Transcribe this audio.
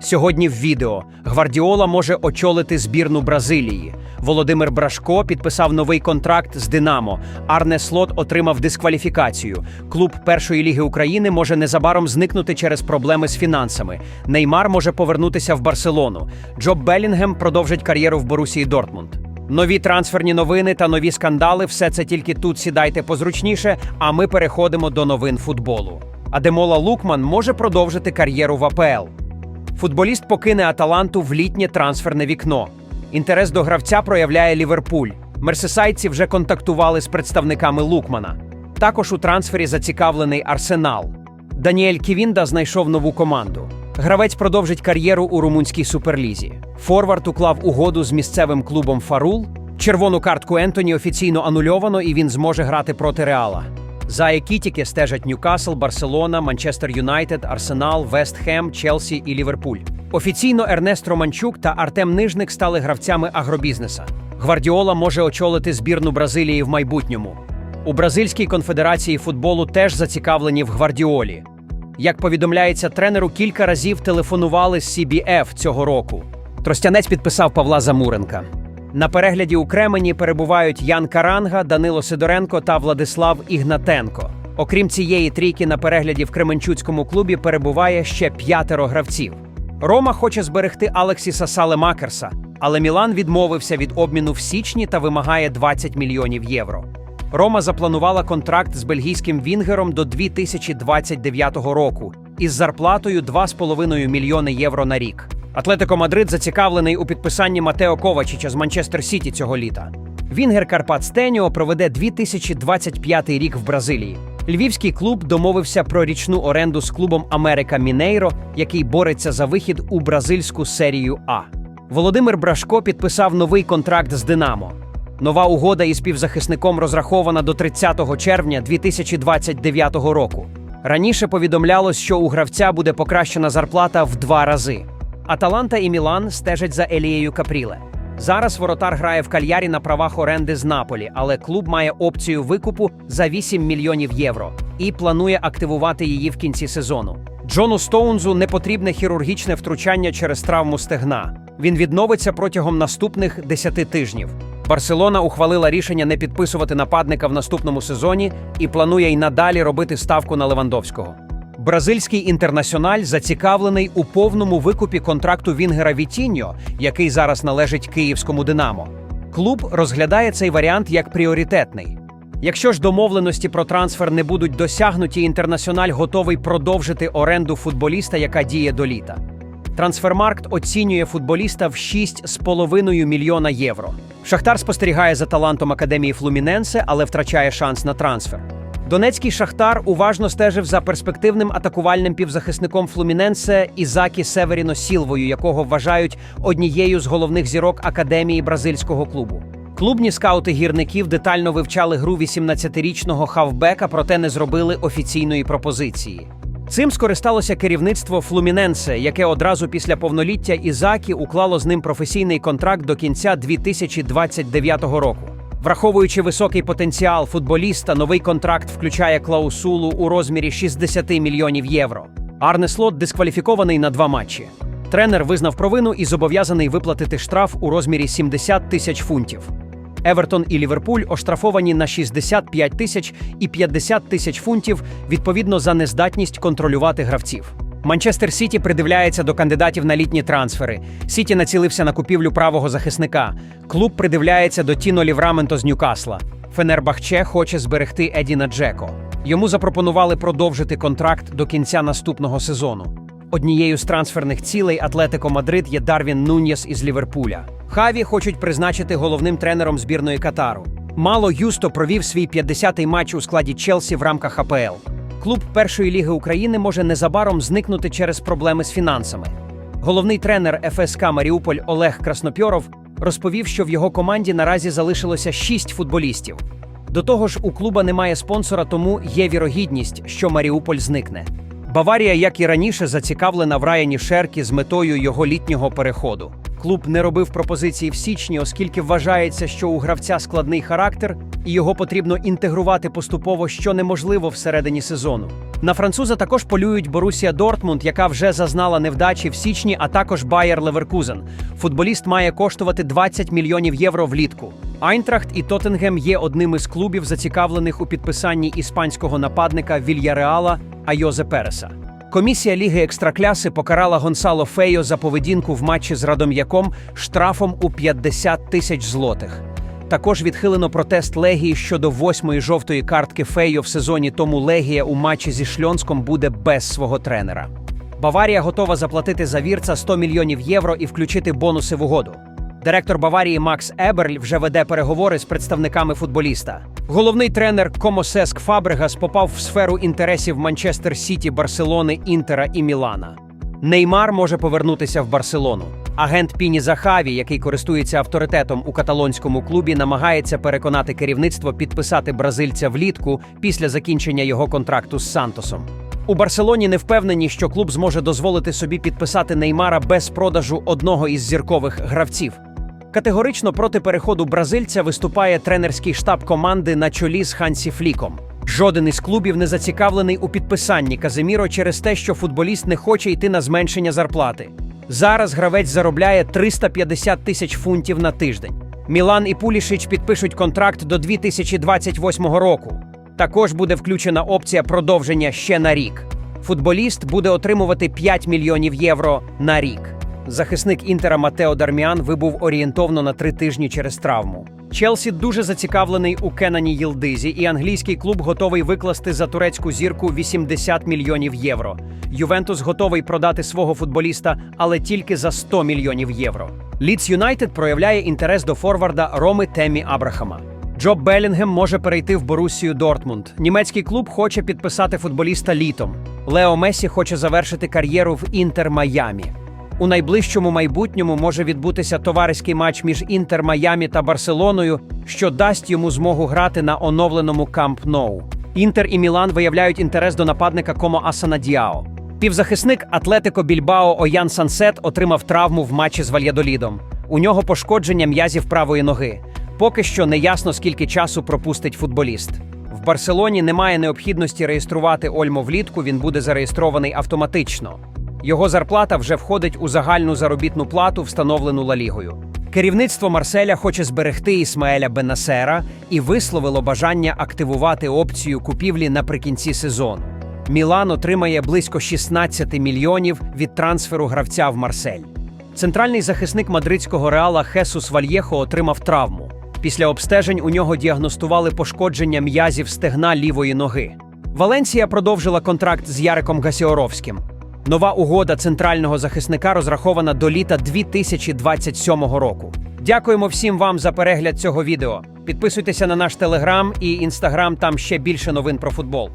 Сьогодні в відео Гвардіола може очолити збірну Бразилії. Володимир Брашко підписав новий контракт з Динамо. Арне Слот отримав дискваліфікацію. Клуб першої ліги України може незабаром зникнути через проблеми з фінансами. Неймар може повернутися в Барселону. Джоб Белінгем продовжить кар'єру в Борусії Дортмунд. Нові трансферні новини та нові скандали все це тільки тут сідайте позручніше, а ми переходимо до новин футболу. Адемола Лукман може продовжити кар'єру в АПЛ. Футболіст покине Аталанту в літнє трансферне вікно. Інтерес до гравця проявляє Ліверпуль. Мерсисайці вже контактували з представниками Лукмана. Також у трансфері зацікавлений Арсенал. Даніель Ківінда знайшов нову команду. Гравець продовжить кар'єру у румунській суперлізі. Форвард уклав угоду з місцевим клубом Фарул. Червону картку Ентоні офіційно анульовано, і він зможе грати проти Реала. За Екітіки стежать Ньюкасл, Барселона, Манчестер Юнайтед, Арсенал, Вест Хем, Челсі і Ліверпуль. Офіційно Ернест Романчук та Артем Нижник стали гравцями агробізнеса. Гвардіола може очолити збірну Бразилії в майбутньому. У Бразильській конфедерації футболу теж зацікавлені в гвардіолі. Як повідомляється, тренеру кілька разів телефонували з CBF цього року. Тростянець підписав Павла Замуренка. На перегляді у Кремені перебувають Ян Каранга, Данило Сидоренко та Владислав Ігнатенко. Окрім цієї трійки, на перегляді в Кременчуцькому клубі перебуває ще п'ятеро гравців. Рома хоче зберегти Алексіса Салемакерса, але Мілан відмовився від обміну в січні та вимагає 20 мільйонів євро. Рома запланувала контракт з бельгійським Вінгером до 2029 року із зарплатою 2,5 мільйони євро на рік. Атлетико Мадрид зацікавлений у підписанні Матео Ковачича з Манчестер Сіті цього літа. Вінгер Карпат Стеніо проведе 2025 рік в Бразилії. Львівський клуб домовився про річну оренду з клубом Америка Мінейро, який бореться за вихід у бразильську серію А. Володимир Брашко підписав новий контракт з Динамо. Нова угода із півзахисником розрахована до 30 червня 2029 року. Раніше повідомлялось, що у гравця буде покращена зарплата в два рази. Аталанта і Мілан стежать за Елією Капріле. Зараз воротар грає в кальярі на правах оренди з Наполі, але клуб має опцію викупу за 8 мільйонів євро і планує активувати її в кінці сезону. Джону Стоунзу не потрібне хірургічне втручання через травму стегна. Він відновиться протягом наступних 10 тижнів. Барселона ухвалила рішення не підписувати нападника в наступному сезоні і планує й надалі робити ставку на Левандовського. Бразильський інтернаціональ зацікавлений у повному викупі контракту Вінгера Вітіньо, який зараз належить київському Динамо. Клуб розглядає цей варіант як пріоритетний. Якщо ж домовленості про трансфер не будуть досягнуті, інтернаціональ готовий продовжити оренду футболіста, яка діє до літа. Трансфермаркт оцінює футболіста в 6,5 мільйона євро. Шахтар спостерігає за талантом академії Флуміненсе, але втрачає шанс на трансфер. Донецький Шахтар уважно стежив за перспективним атакувальним півзахисником Флуміненсе Ізакі Северіно Сілвою, якого вважають однією з головних зірок академії бразильського клубу. Клубні скаути гірників детально вивчали гру 18-річного хавбека, проте не зробили офіційної пропозиції. Цим скористалося керівництво Флуміненсе, яке одразу після повноліття Ізакі уклало з ним професійний контракт до кінця 2029 року. Враховуючи високий потенціал футболіста, новий контракт включає клаусулу у розмірі 60 мільйонів євро. Арне Слот дискваліфікований на два матчі. Тренер визнав провину і зобов'язаний виплатити штраф у розмірі 70 тисяч фунтів. Евертон і Ліверпуль оштрафовані на 65 тисяч і 50 тисяч фунтів відповідно за нездатність контролювати гравців. Манчестер Сіті придивляється до кандидатів на літні трансфери. Сіті націлився на купівлю правого захисника. Клуб придивляється до Тіно Лівраменто з Ньюкасла. Фенербахче хоче зберегти Едіна Джеко. Йому запропонували продовжити контракт до кінця наступного сезону. Однією з трансферних цілей Атлетико Мадрид є Дарвін Нуньєс із Ліверпуля. Хаві хочуть призначити головним тренером збірної Катару. Мало Юсто провів свій 50-й матч у складі Челсі в рамках АПЛ. Клуб першої ліги України може незабаром зникнути через проблеми з фінансами. Головний тренер ФСК Маріуполь Олег Краснопьоров розповів, що в його команді наразі залишилося шість футболістів. До того ж, у клуба немає спонсора, тому є вірогідність, що Маріуполь зникне. Баварія, як і раніше, зацікавлена в Раяні Шеркі з метою його літнього переходу. Клуб не робив пропозиції в січні, оскільки вважається, що у гравця складний характер і його потрібно інтегрувати поступово, що неможливо всередині сезону. На француза також полюють Борусія Дортмунд, яка вже зазнала невдачі в січні, а також Байер Леверкузен. Футболіст має коштувати 20 мільйонів євро влітку. Айнтрахт і Тоттенгем є одним із клубів, зацікавлених у підписанні іспанського нападника Вільяреала Айозе Переса. Комісія Ліги Екстракляси покарала Гонсало Фейо за поведінку в матчі з Радом'яком штрафом у 50 тисяч злотих. Також відхилено протест Легії щодо восьмої жовтої картки Фейо в сезоні, тому Легія у матчі зі Шльонськом буде без свого тренера. Баварія готова заплатити за вірца 100 мільйонів євро і включити бонуси в угоду. Директор Баварії Макс Еберль вже веде переговори з представниками футболіста. Головний тренер Комосеск Фабрегас попав в сферу інтересів Манчестер Сіті, Барселони, Інтера і Мілана. Неймар може повернутися в Барселону. Агент Піні Захаві, який користується авторитетом у каталонському клубі, намагається переконати керівництво підписати бразильця влітку після закінчення його контракту з Сантосом. У Барселоні не впевнені, що клуб зможе дозволити собі підписати Неймара без продажу одного із зіркових гравців. Категорично проти переходу бразильця виступає тренерський штаб команди на чолі з Хансі Фліком. Жоден із клубів не зацікавлений у підписанні Казиміро через те, що футболіст не хоче йти на зменшення зарплати. Зараз гравець заробляє 350 тисяч фунтів на тиждень. Мілан і Пулішич підпишуть контракт до 2028 року. Також буде включена опція продовження ще на рік. Футболіст буде отримувати 5 мільйонів євро на рік. Захисник інтера Матео Дарміан вибув орієнтовно на три тижні через травму. Челсі дуже зацікавлений у Кенані Єлдизі, і англійський клуб готовий викласти за турецьку зірку 80 мільйонів євро. Ювентус готовий продати свого футболіста, але тільки за 100 мільйонів євро. Лідс Юнайтед проявляє інтерес до форварда Роми Темі Абрахама. Джоб Белінгем може перейти в Борусію Дортмунд. Німецький клуб хоче підписати футболіста літом. Лео Месі хоче завершити кар'єру в Інтер Майамі. У найближчому майбутньому може відбутися товариський матч між Інтер Майамі та Барселоною, що дасть йому змогу грати на оновленому Камп Ноу. Інтер і Мілан виявляють інтерес до нападника Комо Асана Діао. Півзахисник Атлетико Більбао Оян Сансет отримав травму в матчі з Вальядолідом. У нього пошкодження м'язів правої ноги. Поки що не ясно, скільки часу пропустить футболіст. В Барселоні немає необхідності реєструвати Ольмо влітку, він буде зареєстрований автоматично. Його зарплата вже входить у загальну заробітну плату, встановлену Ла Лігою. Керівництво Марселя хоче зберегти Ісмаеля Бенасера і висловило бажання активувати опцію купівлі наприкінці сезону. Мілан отримає близько 16 мільйонів від трансферу гравця в Марсель. Центральний захисник мадридського реала Хесус Вальєхо отримав травму. Після обстежень у нього діагностували пошкодження м'язів стегна лівої ноги. Валенсія продовжила контракт з Яриком Гасіоровським. Нова угода центрального захисника розрахована до літа 2027 року. Дякуємо всім вам за перегляд цього відео. Підписуйтеся на наш телеграм і інстаграм, там ще більше новин про футбол.